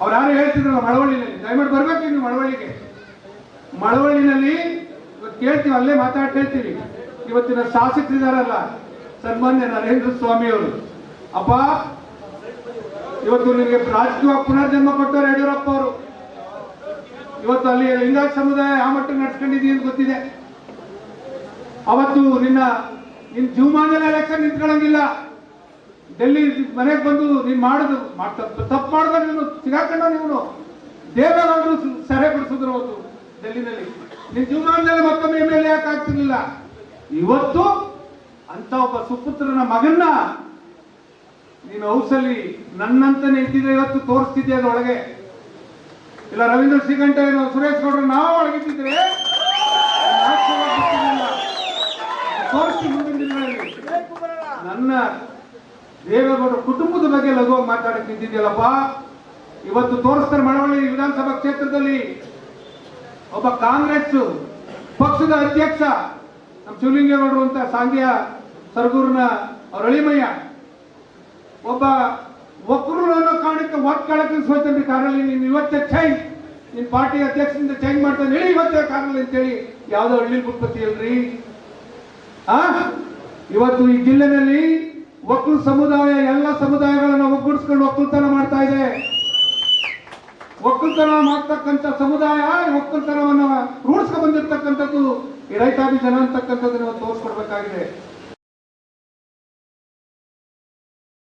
ಅವ್ರು ಯಾರು ಹೇಳ್ತಿದ್ರಲ್ಲ ಮಳವಳ್ಳಿನಲ್ಲಿ ದಯಮಾಡಿ ಬರ್ಬೇಕು ನೀವು ಮಳವಳ್ಳಿಗೆ. ಮಳವಳ್ಳಿನಲ್ಲಿ ಇವತ್ತು ಕೇಳ್ತೀವಿ, ಅಲ್ಲೇ ಮಾತಾಡ್ತಾ ಹೇಳ್ತೀವಿ. ಇವತ್ತಿನ ಶಾಸಕರಿದಾರಲ್ಲ, ಸನ್ಮಾನ್ಯ ನರೇಂದ್ರ ಸ್ವಾಮಿ ಅವರು. ಅಪ್ಪ, ಇವತ್ತು ನಿಮಗೆ ರಾಜಕೀಯವಾಗಿ ಪುನರ್ಜನ್ಮ ಕೊಟ್ಟವ್ರು ಯಡಿಯೂರಪ್ಪ ಅವರು. ಇವತ್ತು ಅಲ್ಲಿ ಲಿಂಗಾಯತ ಸಮುದಾಯ ಯಾವ ಮಟ್ಟಿಗೆ ನಡ್ಸ್ಕೊಂಡಿದ್ದೀನಿ ಅಂತ ಗೊತ್ತಿದೆ. ಅವತ್ತು ನಿನ್ನ, ನಿನ್ ಜೀವಮಾನದಲ್ಲಿ ಎಲೆಕ್ಷನ್ ನಿಂತ್ಕೊಳ್ಳಂಗಿಲ್ಲ ಡೆಲ್ಲಿ ಮನೆಗೆ ಬಂದು ನೀನ್ ಮಾಡುದು ತಪ್ಪು ಮಾಡಿದ್ರೆ ನೀನು ಸಿಗಾಕೊಂಡ ನೀವು ದೇವೇಗೌಡರು ಸೆರೆ ಬಿಡಿಸಿದ್ರು ಅವತ್ತು ಡೆಲ್ಲಿನಲ್ಲಿ. ನಿನ್ ಜೀವನದಲ್ಲಿ ಮತ್ತೊಮ್ಮೆ ಎಂ ಎಲ್ ಯಾಕೆ ಆಗ್ತಿರ್ಲಿಲ್ಲ? ಇವತ್ತು ಅಂತ ಒಬ್ಬ ಸುಪುತ್ರನ ಮಗನ್ನ ನೀನು ಹೌಸಲ್ಲಿ ನನ್ನಂತನೇ ಇದ್ದಿದ್ರೆ ಇವತ್ತು ತೋರಿಸ್ತಿದ್ದೆ ಅದೊಳಗೆ ಇಲ್ಲ, ರವೀಂದ್ರ ಶ್ರೀಕಂಠ ಏನು ಸುರೇಶ್ ಗೌಡ್ರು ನಾವು ಒಳಗಿದ್ದಿದ್ರೆ ತೋರಿಸಿ ಮುಂದಿನ ದಿನಗಳಲ್ಲಿ. ನನ್ನ ದೇವೇಗೌಡ ಕುಟುಂಬದ ಬಗ್ಗೆ ಲಘು ಮಾತಾಡಕ್ಕೆ ನಿಂತಿದ್ಯಲ್ಲಪ್ಪ ಇವತ್ತು ತೋರಿಸ್ತಾರೆ ಮಳವಳ್ಳಿ ವಿಧಾನಸಭಾ ಕ್ಷೇತ್ರದಲ್ಲಿ ಒಬ್ಬ ಕಾಂಗ್ರೆಸ್ ಪಕ್ಷದ ಅಧ್ಯಕ್ಷ, ನಮ್ಮ ಶಿವಲಿಂಗೇಗೌಡರು ಅಂತ ಸಾಂಗ್ಯ ಸರ್ಗೂರ್ನ ಅವರ ಅಳಿಮಯ್ಯ. ಒಬ್ಬ ಒಕ್ಕರು ಅನ್ನೋ ಕಾರಣಕ್ಕೆ ಒಟ್ಟು ಕಾಳಕ್ಕೆ ಸೋತೇನೆ ಕಾರಲ್ಲಿ ನೀನು ಇವತ್ತೇ ಚೇಂಜ್ ನಿನ್ನ ಪಾರ್ಟಿ ಅಧ್ಯಕ್ಷದಿಂದ ಚೇಂಜ್ ಮಾಡ್ತಾನೆ ಹೇಳಿ ಇವತ್ತೇ ಕಾರಲ್ಲಿ ಅಂತೇಳಿ ಯಾವ್ದೋ ಹಳ್ಳಿ ಬಿಟ್ಬತ್ತಿ ಅಲ್ರಿ. ಆ? ಇವತ್ತು ಈ ಜಿಲ್ಲೆನಲ್ಲಿ ಒಕ್ಕಲು ಸಮುದಾಯ ಎಲ್ಲ ಸಮುದಾಯಗಳನ್ನ ಒಗ್ಗೂಡಿಸ್ಕೊಂಡು ಒಕ್ಕಲ್ತನ ಮಾಡ್ತಾ ಇದೆ. ಒಕ್ಕಲ್ತನ ಮಾಡ್ತಕ್ಕಂಥ ಸಮುದಾಯ ಒಕ್ಕಲ್ತನವನ್ನ ರೂಢಿಸ್ಕೊಂಡು ಬಂದಿರ್ತಕ್ಕಂಥದ್ದು ಈ ರೈತಾಪಿ ಜನ ಇವತ್ತು ತೋರಿಸ್ಕೊಡ್ಬೇಕಾಗಿದೆ.